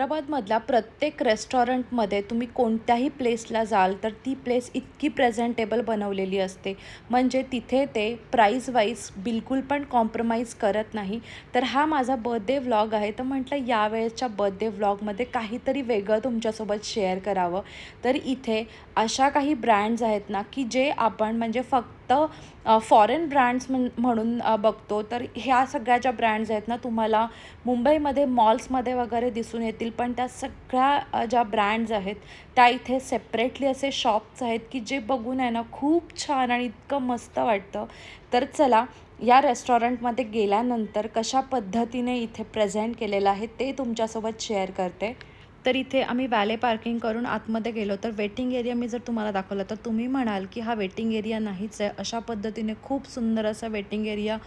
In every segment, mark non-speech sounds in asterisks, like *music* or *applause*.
हैदराबादमधला प्रत्येक रेस्टॉरंटमध्ये तुम्ही कोणत्याही प्लेसला जाल तर ती प्लेस इतकी प्रेझेंटेबल बनवलेली असते. म्हणजे तिथे ते प्राईज वाईज बिलकुल पण कॉम्प्रोमाइज करत नाही. तर हा माझा बर्थडे व्लॉग आहे. तर म्हटलं यावेळेसच्या बर्थडे व्लॉगमध्ये काहीतरी वेगळं तुमच्यासोबत शेअर करावं. तर इथे अशा काही ब्रँड्स आहेत ना की जे आपण म्हणजे फक्त फक्त फॉरेन ब्रँड्स म्हण म्हणून बघतो. तर ह्या सगळ्या ज्या ब्रँड्स आहेत ना तुम्हाला मुंबईमध्ये मॉल्समध्ये वगैरे दिसून येतील. पण त्या सगळ्या ज्या ब्रँड्स आहेत त्या इथे सेपरेटली असे शॉप्स आहेत की जे बघून आहे ना खूप छान आणि इतकं मस्त वाटतं. तर चला या रेस्टॉरंटमध्ये गेल्यानंतर कशा पद्धतीने इथे प्रेझेंट केलेलं आहे ते तुमच्यासोबत शेअर करते. तर इथे आम्ही वॅले पार्किंग करून आतमध्ये गेलो. तर वेटिंग एरिया मी जर तुम्हाला दाखवला तर तुम्ही म्हणाल की हा वेटिंग एरिया नाहीच आहे. अशा पद्धतीने खूप सुंदर असा वेटिंग एरिया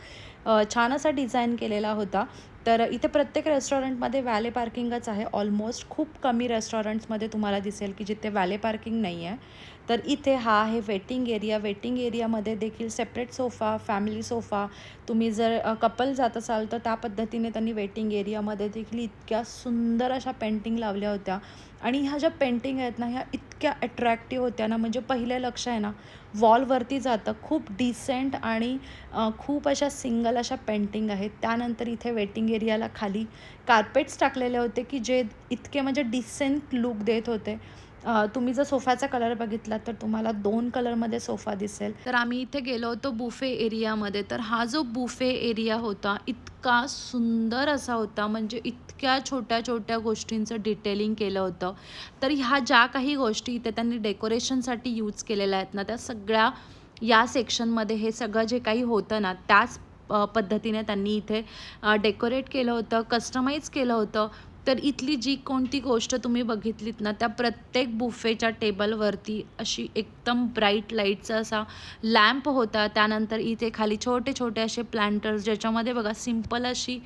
छान असा डिझाईन केलेला होता. तर इथे प्रत्येक रेस्टॉरंटमध्ये वॅले पार्किंगच आहे. ऑलमोस्ट खूप कमी रेस्टॉरंट्समध्ये तुम्हाला दिसेल की जिथे वॅले पार्किंग नाही आहे तर इथे हा आहे वेटिंग एरिया वेटिंग एरियामध्ये देखील सेपरेट सोफा फॅमिली सोफा तुम्ही जर कपल जात असाल तर त्या पद्धतीने त्यांनी वेटिंग एरियामध्ये देखील इतक्या सुंदर अशा पेंटिंग लावल्या होत्या. आणि ह्या ज्या पेंटिंग आहेत ना ह्या इतक्या अट्रॅक्टिव्ह होत्या ना म्हणजे पहिलं लक्ष आहे ना वॉलवरती जातं. खूप डिसेंट आणि खूप अशा सिंगल अशा पेंटिंग आहेत. त्यानंतर इथे वेटिंग एरियाला खाली कार्पेट्स टाकलेले होते की जे इतके म्हणजे डिसेंट लुक देत होते. तुम्ही जर सोफ्याचा कलर बघितला तर तुम्हाला दोन कलरमध्ये सोफा दिसेल. तर आम्ही इथे गेलो होतो बुफे एरियामध्ये तर हा जो बुफे एरिया होता इतका सुंदर असा होता. म्हणजे इतक्या छोट्या छोट्या गोष्टींचं डिटेलिंग केलं होतं. तर ह्या ज्या काही गोष्टी इथे त्यांनी डेकोरेशनसाठी यूज केलेल्या आहेत ना त्या सगळ्या या सेक्शनमध्ये हे सगळं जे काही होतं ना त्याच पद्धतीने त्यांनी इथे डेकोरेट केलं होतं कस्टमाइज केलं होतं. तर इथली जी कोणती गोष्ट तुम्ही बघितलीत ना त्या प्रत्येक बुफेच्या टेबलवरती अशी एकदम ब्राईट लाईटचा असा लॅम्प होता. त्यानंतर इथे खाली छोटे छोटे असे प्लांटर्स ज्याच्यामध्ये बघा सिंपल अशी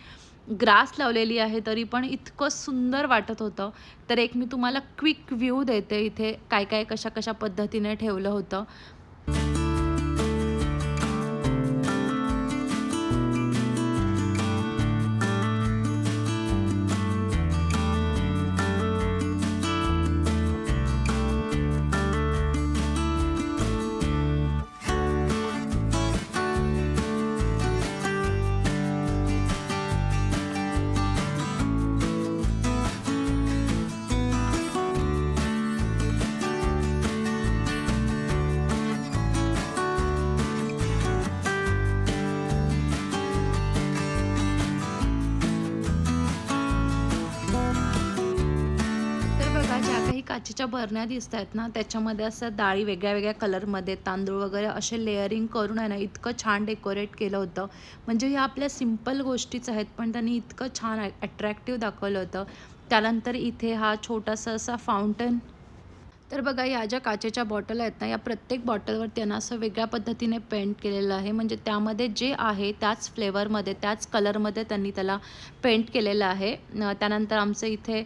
ग्रास लावलेली आहे तरी पण इतकं सुंदर वाटत होतं. तर एक मी तुम्हाला क्विक व्ह्यू देते इथे काय काय कशा कशा पद्धतीने ठेवलं होतं. ज्या बरण्या दिसत आहेत ना त्याच्यामध्ये असं डाळी वेगळ्या वेगळ्या कलरमध्ये तांदूळ वगैरे असे लेअरिंग करून आहे ना इतकं छान डेकोरेट केलं होतं. म्हणजे ह्या आपल्या सिंपल गोष्टीच आहेत पण त्यांनी इतकं छान अट्रॅक्टिव्ह दाखवलं होतं. त्यानंतर इथे हा छोटासा असा फाउंटन तर बघा या ज्या काचेच्या बॉटल आहेत ना या प्रत्येक बॉटलवर त्यांना असं वेगळ्या पद्धतीने पेंट केलेलं आहे. म्हणजे त्यामध्ये जे आहे त्याच फ्लेवरमध्ये त्याच कलरमध्ये त्यांनी त्याला पेंट केलेलं आहे. त्यानंतर आमचं इथे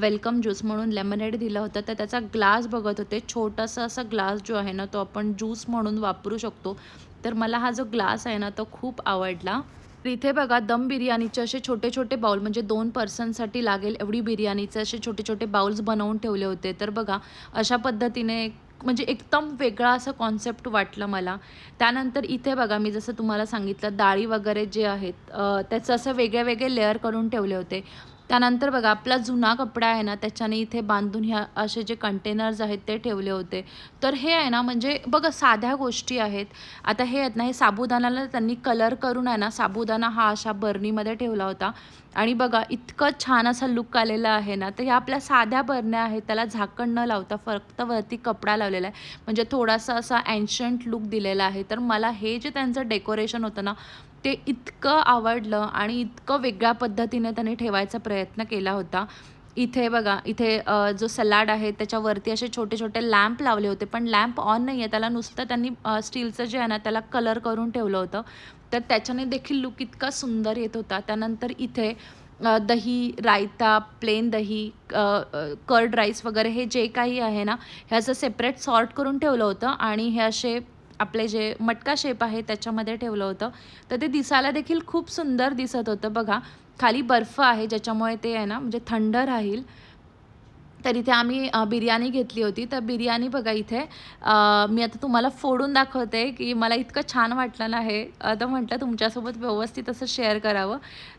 वेलकम ज्यूस म्हणून लेमनेड दिलं होतं. तर त्याचा ग्लास बघत होते. छोटासा असा ग्लास जो आहे ना तो आपण ज्यूस म्हणून वापरू शकतो. तर मला हा जो ग्लास आहे ना तो खूप आवडला. इथे बघा दम बिर्याणीचे असे छोटे छोटे बाउल म्हणजे दोन पर्सनसाठी लागेल एवढी बिर्याणीचे असे छोटे छोटे बाउल्स बनवून ठेवले होते. तर बघा अशा पद्धतीने म्हणजे एकदम वेगळा असं कॉन्सेप्ट वाटलं मला. त्यानंतर इथे बघा मी जसं तुम्हाला सांगितलं डाळी वगैरे जे आहेत त्याचं असं वेगळे वेगळे लेअर करून ठेवले होते. त्यानंतर बघा आपला जुना कपडा आहे ना त्याच्याने इथे बांधून ह्या असे जे कंटेनर्स आहेत ते ठेवले होते. तर हे आहे ना म्हणजे बघा साध्या गोष्टी आहेत. आता हे आहेत ना हे साबुदाणाला त्यांनी कलर करून आहे ना साबुदाणा हा अशा बर्नीमध्ये ठेवला होता. आणि बघा इतकं छान असा लुक आलेला आहे ना तर ह्या आपल्या साध्या बरण्या आहेत. त्याला झाकण न लावता फक्त वरती कपडा लावलेला आहे. म्हणजे थोडासा असा अँशंट लुक दिलेला आहे. तर मला हे जे त्यांचं डेकोरेशन होतं ना ते इतकं आवडलं आणि इतकं वेगळ्या पद्धतीने त्यांनी ठेवायचा प्रयत्न केला होता. इथे बघा इथे जो सलाड आहे त्याच्यावरती असे छोटे छोटे लॅम्प लावले होते पण लॅम्प ऑन नाही आहे त्याला नुसतं त्यांनी स्टीलचं जे आहे ना त्याला कलर करून ठेवलं होतं. तर त्याच्याने देखील लुक इतका सुंदर येत होता. त्यानंतर इथे दही रायता प्लेन दही कर्ड राईस वगैरे हे जे काही आहे ना ह्याचं सेपरेट सॉर्ट करून ठेवलं होतं आणि हे असे आपले जे मटका शेप आहे त्याच्यामध्ये ठेवलं होतं. तर ते दिसायला देखील खूप सुंदर दिसत होतं बघा. खाली बर्फ आहे ज्याच्यामुळे ते आहे ना म्हणजे थंड राहील. तर इथे आम्ही बिर्याणी घेतली होती. तर बिर्याणी बघा इथे मी आता तुम्हाला फोडून दाखवते की मला इतकं छान वाटलं ना हे. आता म्हटलं तुमच्यासोबत व्यवस्थित असं शेअर करावं.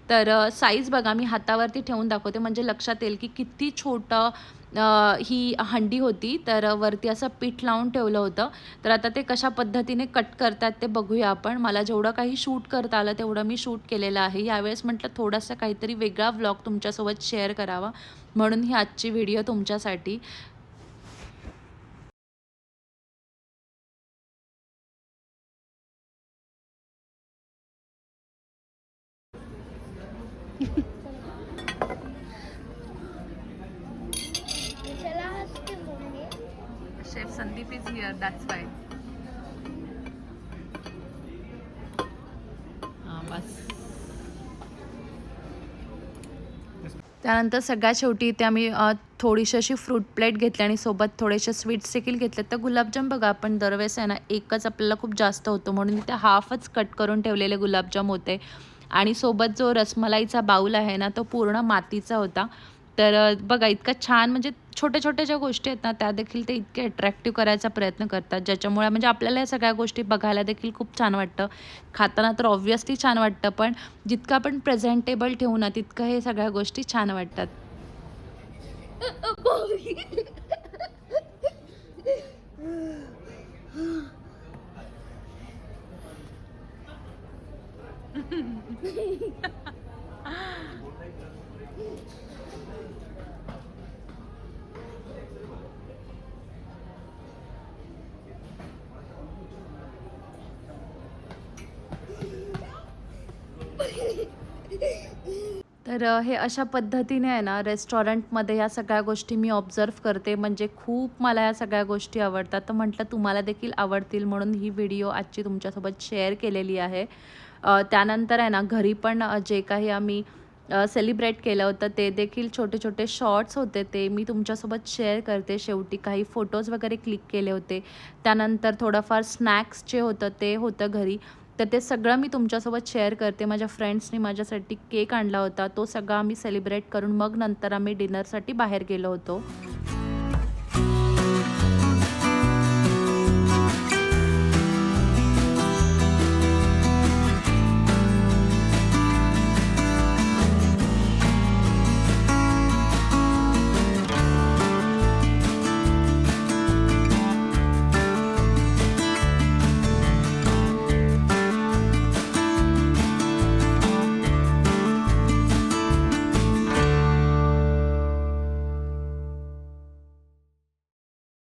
तर साईज बघा मी हातावरती ठेवून दाखवते. म्हणजे लक्षात येईल की किती छोटं ही हंडी होती तर वरती असं पीठ लावून ठेवलं होतं. तर आता ते कशा पद्धतीने कट करतात ते बघूया आपण. मला जेवढं काही शूट करता आलं तेवढं मी शूट केलेलं आहे. यावेळेस म्हटलं थोडासा काहीतरी वेगळा व्लॉग तुमच्यासोबत शेअर करावा. म्हणून ही आजची व्हिडिओ तुमच्यासाठी. Chef Sandeep is here that's why हां बस. त्यानंतर सगळ्यात शेवटी इथे आम्ही थोडीशी अशी फ्रूट प्लेट घेतली आणि सोबत थोडेसे स्वीट्स देखील घेतले. तर गुलाबजाम बघा आपण दरवेळेस आहे ना एकच आपल्याला खूप जास्त होतो. म्हणून इथे हाफच कट करून ठेवलेले गुलाबजाम होते. आणि सोबत जो रसमलाईचा बाऊल आहे ना तो पूर्ण मातीचा होता. तर बघा इतका छान म्हणजे छोट्या छोट्या ज्या गोष्टी आहेत ना त्या देखील ते इतके अट्रॅक्टिव्ह करायचा प्रयत्न करतात ज्याच्यामुळे म्हणजे आपल्याला या सगळ्या गोष्टी बघायला देखील खूप छान वाटतं. खाताना तर ऑब्व्हियसली छान वाटतं पण जितकं आपण प्रेझेंटेबल ठेवू ना तितकं हे सगळ्या गोष्टी छान वाटतात. *laughs* तर हे अशा पद्धतीने आहे ना रेस्टॉरंटमध्ये या सगळ्या गोष्टी मी ऑब्झर्व करते. म्हणजे खूप मला या सगळ्या गोष्टी आवडतात. तर म्हटलं तुम्हाला देखील आवडतील म्हणून ही व्हिडिओ आजची तुमच्यासोबत शेअर केलेली आहे. त्यानंतर आहे ना घरी पण जे काही आम्ही सेलिब्रेट केलं होतं ते देखील छोटे छोटे शॉर्ट्स होते ते मी तुमच्यासोबत शेअर करते. शेवटी काही फोटोज वगैरे क्लिक केले होते. त्यानंतर थोडंफार स्नॅक्स जे होतं ते होतं घरी. तर ते सगळं मी तुमच्यासोबत शेअर करते. माझ्या फ्रेंड्सनी माझ्यासाठी केक आणला होता. तो सगळा आम्ही सेलिब्रेट करून मग नंतर आम्ही डिनरसाठी बाहेर गेलो होतो.